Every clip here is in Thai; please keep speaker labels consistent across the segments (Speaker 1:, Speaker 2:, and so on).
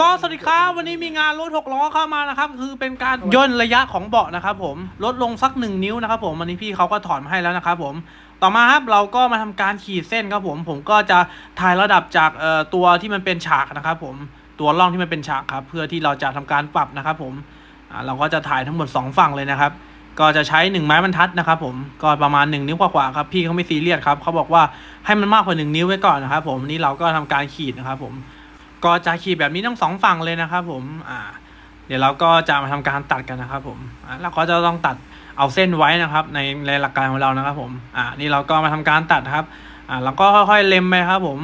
Speaker 1: ก็สวัสดีครับวันนี้มีงานรถหกล้อเข้ามานะครับ คือเป็นการย่นระยะของเบาะนะครับผมลดลงสักหนึ่งนิ้วนะครับผมวันนี้พี่เขาก็ถอนมาให้แล้วนะครับผมต่อมาครับเราก็มาทำการขีดเส้นครับผม ผมก็จะถ่ายระดับจากตัวที่มันเป็นฉากนะครับผมตัวร่องที่มันเป็นฉากครับ เพื่อที่เราจะทำการปรับนะครับผมเราก็จะถ่ายทั้งหมดสองฝั่งเลยนะครับ ก็จะใช้หนึ่งไม้บรรทัดนะครับผมก็ประมาณหนึ่งนิ้วกว่าๆครับพี่เขาไม่ซีเรียสครับเขาบอกว่าให้มันมากกว่าหนึ่งนิ้วไว้ก่อนนะครับผมนี่เราก็ทำการขีดนะครับผม ก็จะขีดแบบนี้ทั้งสองฝั่งเลยนะครับผมอ่าเดี๋ยวเราก็จะมาทำการตัดกันนะครับผมอ่าเราก็จะต้องตัดเอาเส้นไว้นะครับ ในในหลักการของเรานะครับผมอ่านี่เราก็มาทำการตัดครับอ่าเราก็ค่อยๆเล็มไปครับผม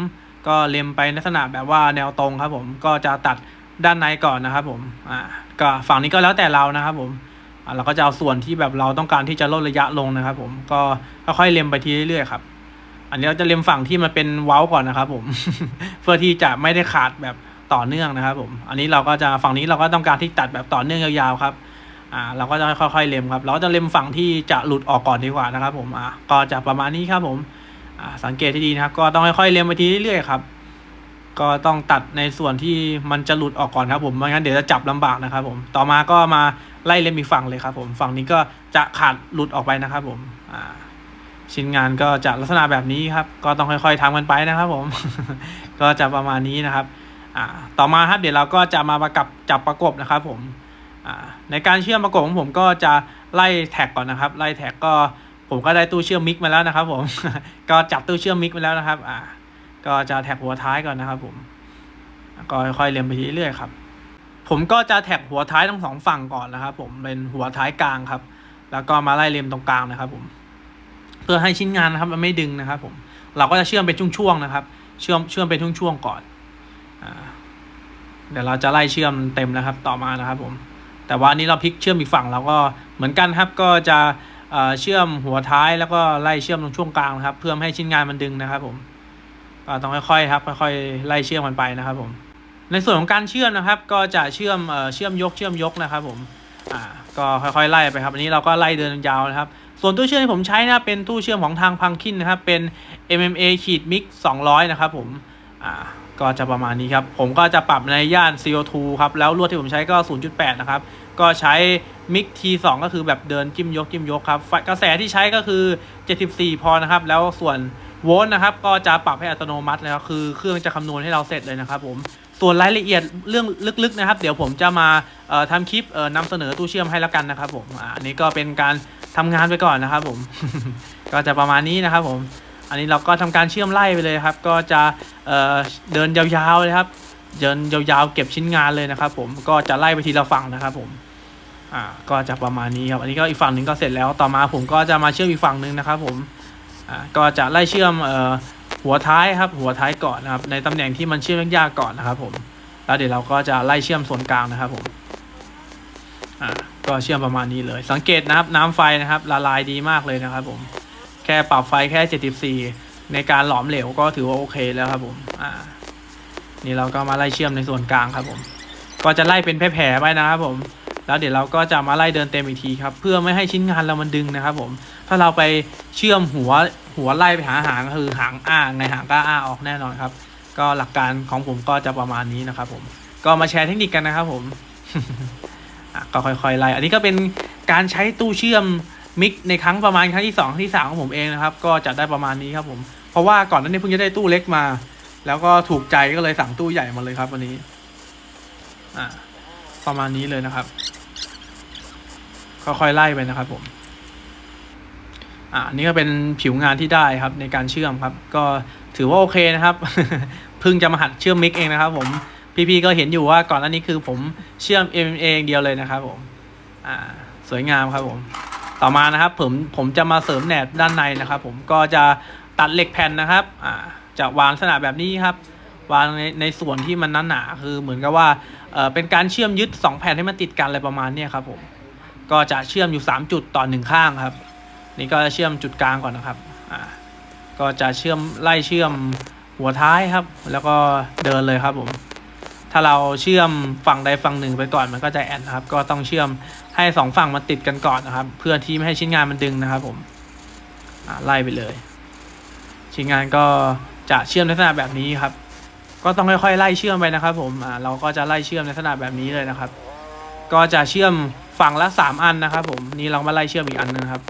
Speaker 1: ก็เล็มไปในลักษณะแบบว่าแนวตรงครับผมก็จะตัดด้านในก่อนนะครับผมอ่าก็ฝั่งนี้ก็แล้วแต่เรานะครับผมอ่าเราก็จะเอาส่วนที่แบบเราต้องการที่จะลดระยะลงนะครับผมก็ค่อยๆเล็มไปทีเรื่อยๆครับ อันนี้เราจะเล็มฝั่งที่มันเป็นเว้าก่อนนะครับ ผม เพื่อที่จะไม่ได้ขาดแบบต่อเนื่องนะครับ ผม อันนี้เราก็จะฝั่งนี้เราก็ต้องการที่ตัดแบบต่อเนื่องยาวๆครับ อ่า เราก็จะค่อยๆเล็มครับ เราจะเล็มฝั่งที่จะหลุดออกก่อนดีกว่านะครับ ผม อ่าก็จะประมาณนี้ครับ ผม อ่า สังเกตที่ดีนะครับ ก็ต้องค่อยๆเล็มไปทีเรื่อยๆครับ ก็ต้องตัดในส่วนที่มันจะหลุดออกก่อนครับ ผมไม่งั้นเดี๋ยวจะจับลำบากนะครับ ผม ต่อมาก็มาไล่เล็มอีกฝั่งเลยครับ ผม ฝั่งนี้ก็จะขาดหลุดออกไปนะครับ ผม อ่า ชิ้นงานก็จะลักษณะแบบนี้ครับ ก็ต้องค่อยๆทำกันไปนะครับผม ก็จะประมาณนี้นะครับอ่าต่อมาครับเดี๋ยวเราก็จะมาประกับจับประกบนะครับผมอ่าในการเชื่อมประกบของผมก็จะไล่แท็กก่อนนะครับ ไล่แท็กก็ผมก็ได้ตู้เชื่อมมิกมาแล้วนะครับ ผม ก็จับตู้เชื่อมมิกมาแล้วนะครับ อ่า ก็จะแท็กหัวท้ายก่อนนะครับผมก็ค่อยๆเรียงไปเรื่อยๆครับ ผมก็จะแท็กหัวท้ายทั้งสองฝั่งก่อนนะครับ ผมเป็นหัวท้ายกลางครับ แล้วก็มาไล่เรียงตรงกลางนะครับ ผม พื่อให้ชิ้นงานนะครับมันไม่ดึงนะครับผมเราก็จะเชื่อมเป็นช่วงๆนะครับ เชื่อมเชื่อมเป็นช่วงๆก่อนอเดี๋ยวเราจะไล่เชื่อมเต็มนะครับต่อมานะครับผมแต่ว่าอันนี้เราพลิกเชื่อมอีกฝั่งเราก็เหมือนกันครับก็จะเชื่อมหัวท้ายแล้วก็ไล่เชื่อมตรงช่วงกลางนะครับ เพื่อให้ชิ้นงานมันดึงนะครับผมก็ต้องค่อยๆครับค่อยๆไล่เชื่อมมันไปนะครับผมในส่วนของการเชื่อมนะครับ ก็จะเชื่อมเอ่อเชื่อมยกเชื่อมยกนะครับผมอ่าก็ค่อยๆไล่ไปครับอันนี้เราก็ไล่เดินยาวนะครับ ส่วนตู้เชื่อมที่ผมใช้นะเป็นตู้เชื่อมของทางพังคินนะครับเป็น MMA ขีดมิก200 นะครับผมอ่าก็จะประมาณนี้ครับ ผมก็จะปรับในย่าน CO2 ครับ แล้วลวดที่ผมใช้ก็ 0.8 นะครับ ก็ใช้มิก T2 ก็คือแบบเดินจิ้มยกจิ้มยกครับกระแสที่ใช้ก็คือ 74 พอนะครับ แล้วส่วนโวลต์นะครับ ก็จะปรับให้อัตโนมัติเลยครับคือเครื่องจะคำนวณให้เราเสร็จเลยนะครับผมส่วนรายละเอียดเรื่องลึกๆนะครับ เดี๋ยวผมจะมาทำคลิปนำเสนอตู้เชื่อมให้แล้วกันนะครับผมอ่าอันนี้ก็เป็นการ ทำงานไปก่อนนะครับผม ก็จะประมาณนี้นะครับผม อันนี้เราก็ทำการเชื่อมไล่ไปเลยครับ ก็จะเเดินยาวๆเลยครับ เดินยาวๆเก็บชิ้นงานเลยนะครับ ผม ก็จะไล่ไปทีละฝั่งนะครับ ผม อ่า ก็จะประมาณนี้ครับ อันนี้ก็อีกฝั่งหนึ่งก็เสร็จแล้ว ต่อมาผมก็จะมาเชื่อมอีกฝั่งหนึ่งนะครับ ผม อ่า ก็จะไล่เชื่อมเอ่อหัวท้ายครับ หัวท้ายก่อนนะครับ ในตำแหน่งที่มันเชื่อมยากๆก่อนนะครับ ผม แล้วเดี๋ยวเราก็จะไล่เชื่อมส่วนกลางนะครับ ผม อ่า ก็เชื่อมประมาณนี้เลย สังเกตนะครับน้ำไฟนะครับละลายดีมากเลยนะครับผมแค่ปรับไฟแค่ 74 ในการหลอมเหลวก็ถือว่าโอเคแล้วครับผมอ่านี่เราก็มาไล่เชื่อมในส่วนกลางครับผม ก็จะไล่เป็นแผลๆไปนะครับผม แล้วเดี๋ยวเราก็จะมาไล่เดินเต็มอีกทีครับ เพื่อไม่ให้ชิ้นงานเรามันดึงนะครับผม ถ้าเราไปเชื่อมหัวหัวไล่ไปหาหางคือหางอ้างในหางก็อ้าออกแน่นอนครับ ก็หลักการของผมก็จะประมาณนี้นะครับผม ก็มาแชร์เทคนิคกันนะครับผม ก็ค่อยๆไล่อันนี้ก็เป็นการใช้ตู้เชื่อมมิกในครั้งประมาณครั้งที่สองครั้งที่สามของผมเองนะครับ ก็จะได้ประมาณนี้ครับผมเพราะว่าก่อนนั้นนี้เพิ่งจะได้ตู้เล็กมา แล้วก็ถูกใจก็เลยสั่งตู้ใหญ่มาเลยครับวันนี้อ่าประมาณนี้เลยนะครับค่อยๆไล่ไปนะครับผมอ่าอันนี่ก็เป็นผิวงานที่ได้ครับในการเชื่อมครับ ก็ถือว่าโอเคนะครับเพิ่งจะมาหัดเชื่อมมิกเองนะครับผม พี่ๆก็เห็นอยู่ว่าก่อนหน้านี้คือผมเชื่อม MMA เองเดียวเลยนะครับผมอ่าสวยงามครับผมต่อมานะครับผมผมจะมาเสริมแหนบด้านในนะครับผมก็จะตัดเหล็กแผ่นนะครับอ่าจะวางลักษณะแบบนี้ครับ วางในในส่วนที่มันหนาคือเหมือนกับว่าเออเป็นการเชื่อมยึด 2 แผ่นให้มันติดกันอะไรประมาณนี้ครับผมก็จะเชื่อมอยู่ 3 จุดต่อหนึ่งข้างครับ นี่ก็จะเชื่อมจุดกลางก่อนนะครับอ่าก็จะเชื่อมไล่เชื่อมหัวท้ายครับ แล้วก็เดินเลยครับผม ถ้าเราเชื่อมฝั่งใดฝั่งหนึ่งไปก่อนมันก็จะแอนนะครับ ก็ต้องเชื่อมให้สองฝั่งมันติดกันก่อนนะครับ เพื่อที่ไม่ให้ชิ้นงานมันดึงนะครับผมไล่ไปเลย ชิ้นงานก็จะเชื่อมในลักษณะแบบนี้ครับ ก็ต้องค่อยๆไล่เชื่อมไปนะครับ ผมเราก็จะไล่เชื่อมในลักษณะแบบนี้เลยนะครับ ก็จะเชื่อมฝั่งละสามอันนะครับ ผมนี่เรามาไล่เชื่อมอีกอันนึงครับ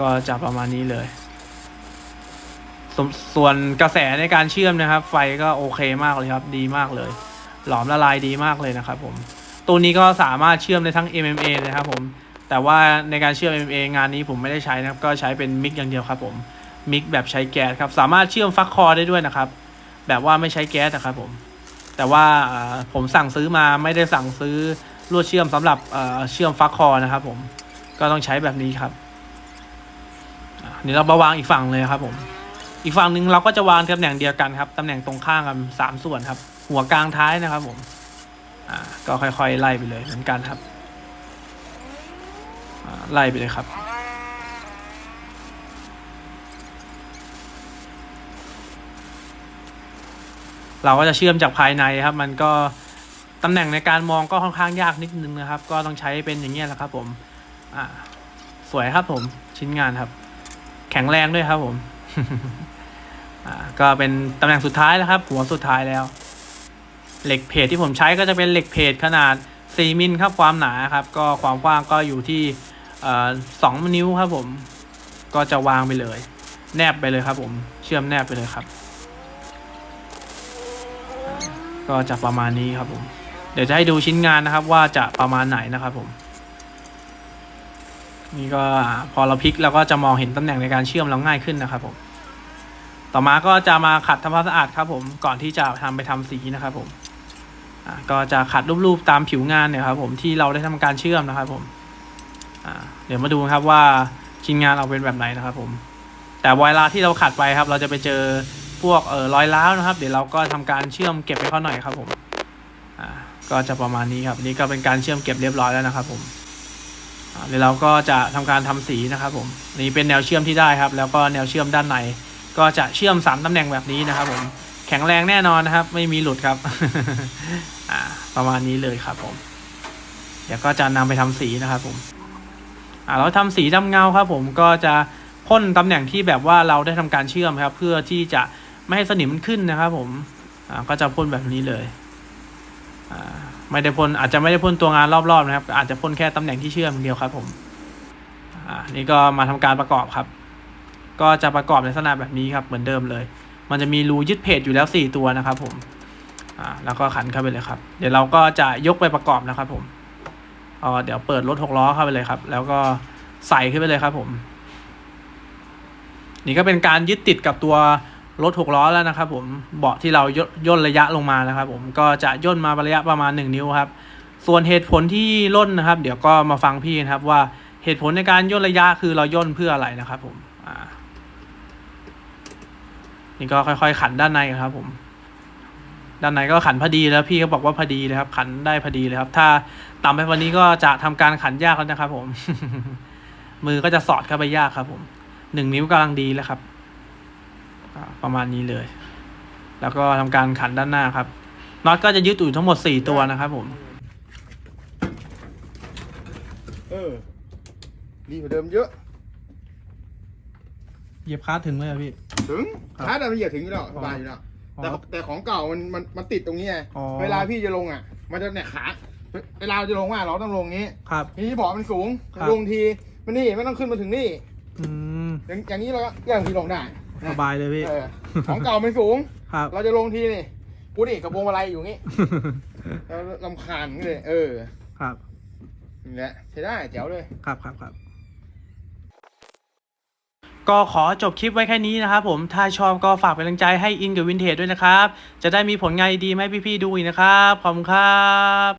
Speaker 1: ก็จะประมาณนี้เลย สส่วนกระแสในการเชื่อมนะครับ ไฟก็โอเคมากเลยครับ ดีมากเลย หลอมละลายดีมากเลยนะครับผมตัวนี้ก็สามารถเชื่อมได้ทั้ง MMA นะครับผม แต่ว่าในการเชื่อม MMA งานนี้ผมไม่ได้ใช้นะครับ ก็ใช้เป็นมิกอย่างเดียวครับผมมิกแบบใช้แก๊สครับ สามารถเชื่อมฟักคอได้ด้วยนะครับ แบบว่าไม่ใช้แก๊สนะครับผม แต่ว่าผมสั่งซื้อมาไม่ได้สั่งซื้อลวดเชื่อมสำหรับเชื่อมฟักคอนะครับผม ก็ต้องใช้แบบนี้ครับอ่านี่เรามาวางอีกฝั่งเลยครับผม อีกฝั่งหนึ่งเราก็จะวางตำแหน่งเดียวกันครับตำแหน่งตรงข้างกันสามส่วนครับ หัวกลางท้ายนะครับผมอ่าก็ค่อยๆไล่ไปเลยเหมือนกันครับไล่ไปเลยครับ เราก็จะเชื่อมจากภายในครับ มันก็ตำแหน่งในการมองก็ค่อนข้างยากนิดนึงนะครับ ก็ต้องใช้เป็นอย่างเงี้ยแหละครับ ผม อ่า สวยครับผมชิ้นงานครับ แข็งแรงด้วยครับผม อ่าก็เป็นตำแหน่งสุดท้ายแล้วครับ หัวสุดท้ายแล้ว เหล็กเพจที่ผมใช้ก็จะเป็นเหล็กเพจขนาด 4มิลครับความหนาครับ ก็ความกว้างก็อยู่ที่สองนิ้วครับผม ก็จะวางไปเลย แนบไปเลยครับ ผมเชื่อมแนบไปเลยครับ ก็จะประมาณนี้ครับผม เดี๋ยวจะให้ดูชิ้นงานนะครับ ว่าจะประมาณไหนนะครับผมนี่ก็พอเราพลิกเราก็จะมองเห็นตำแหน่งในการเชื่อมเราง่ายขึ้นนะครับผม ต่อมาก็จะมาขัดทำความสะอาดครับผมก่อนที่จะทำไปทำสีนะครับผมก็จะขัดรูปๆตามผิวงานเนี่ยครับผมที่เราได้ทำการเชื่อมนะครับผมเดี๋ยวมาดูครับว่าชิ้นงานเราเป็นแบบไหนนะครับผม แต่เวลาที่เราขัดไปครับ เราจะไปเจอพวกเอ่อรอยร้าวนะครับ เดี๋ยวเราก็ทำการเชื่อมเก็บให้เขาหน่อยครับผมก็จะประมาณนี้ครับ นี่ก็เป็นการเชื่อมเก็บเรียบร้อยแล้วนะครับผมเดี๋ยวเราก็จะทำการทำสีนะครับผมนี่เป็นแนวเชื่อมที่ได้ครับ แล้วก็แนวเชื่อมด้านใน ก็จะเชื่อมสามตำแหน่งแบบนี้นะครับผมแข็งแรงแน่นอนนะครับ ไม่มีหลุดครับประมาณนี้เลยครับ ผม เดี๋ยวก็จะนำไปทำสีนะครับ ผมอ่าเราทำสีดำเงาครับ ผมก็จะพ่นตำแหน่งที่แบบว่าเราได้ทำการเชื่อมครับ เพื่อที่จะไม่ให้สนิมมันขึ้นนะครับ ผมอ่าก็จะพ่นแบบนี้เลยอ่าไม่ได้พ่นอาจจะไม่ได้พ่นตัวงานรอบๆนะครับ อาจจะพ่นแค่ตำแหน่งที่เชื่อมเดียวครับ ผมอ่านี่ก็มาทำการประกอบครับ ก็จะประกอบในลักษณะแบบนี้ครับเหมือนเดิมเลย มันจะมีรูยึดเพจอยู่แล้วสี่ตัวนะครับผมอ่าแล้วก็ขันเข้าไปเลยครับ เดี๋ยวเราก็จะยกไปประกอบนะครับผมอ๋อเดี๋ยวเปิดรถหกล้อเข้าไปเลยครับ แล้วก็ใส่ขึ้นไปเลยครับผม นี่ก็เป็นการยึดติดกับตัวรถหกล้อแล้วนะครับผมเบาะที่เรายย่นระยะลงมานะครับ ผมก็จะย่นมาระยะประมาณหนึ่งนิ้วครับ ส่วนเหตุผลที่ล่นนะครับ เดี๋ยวก็มาฟังพี่นะครับว่าเหตุผลในการย่นระยะคือเราย่นเพื่ออะไรนะครับ ผมอ่า นี่ก็ค่อยๆ ขันด้านในครับ ผม ด้านในก็ขันพอดีแล้วพี่ก็บอกว่าพอดีเลยครับ ขันได้พอดีเลยครับ ถ้าต่ำไปวันนี้ก็จะทำการขันยากแล้วนะครับ ผม มือก็จะสอดเข้าไปยากครับ ผมหนึ่งนิ้วกำลังดีแล้วครับประมาณนี้เลย แล้วก็ทำการขันด้านหน้าครับน็อตก็จะยึดอยู่ทั้งหมดสี่ตัวนะครับผม
Speaker 2: เออดีกว่าเดิมเยอะ
Speaker 1: เหยียบคาถึงเลยพี่
Speaker 2: ถึง
Speaker 1: ครับ
Speaker 2: ชาร์จอะมันเหยียบถึงอยู่แล้วสบายอยู่แล้ว
Speaker 1: อ๋อ
Speaker 2: แต่แต่ของเก่ามันมันมันติดตรงนี้ไง
Speaker 1: อ๋อ
Speaker 2: เวลาพี่จะลงอะ มันจะเนี่ยขาเวลาเราจะลงว่าเราต้องลงงี้
Speaker 1: ครับ
Speaker 2: ทีนี้เบาะมันสูง
Speaker 1: ครับ
Speaker 2: ลงทีมันนี่ไม่ต้องขึ้นมาถึงนี่
Speaker 1: อืม
Speaker 2: อย่างอย่างนี้เราก็อย่างทีลงได้
Speaker 1: สบายเลยพี่
Speaker 2: เออของเก่ามันสูง
Speaker 1: ครับ
Speaker 2: เราจะลงทีนี่กูนี่กับพวงมาลัยอยู่งี้เราลำคาญอย่างนี้เลย เออ
Speaker 1: ครับ
Speaker 2: นี่แหละใช้ได้แจ๋วเลย
Speaker 1: ครับครับครับ ก็ขอจบคลิปไว้แค่นี้นะครับผมถ้าชอบก็ฝากเป็นกำลังใจให้อินกับวินเทจด้วยนะครับ จะได้มีผลงานดีๆให้พี่ๆดูอีกนะครับ ขอบคุณครับ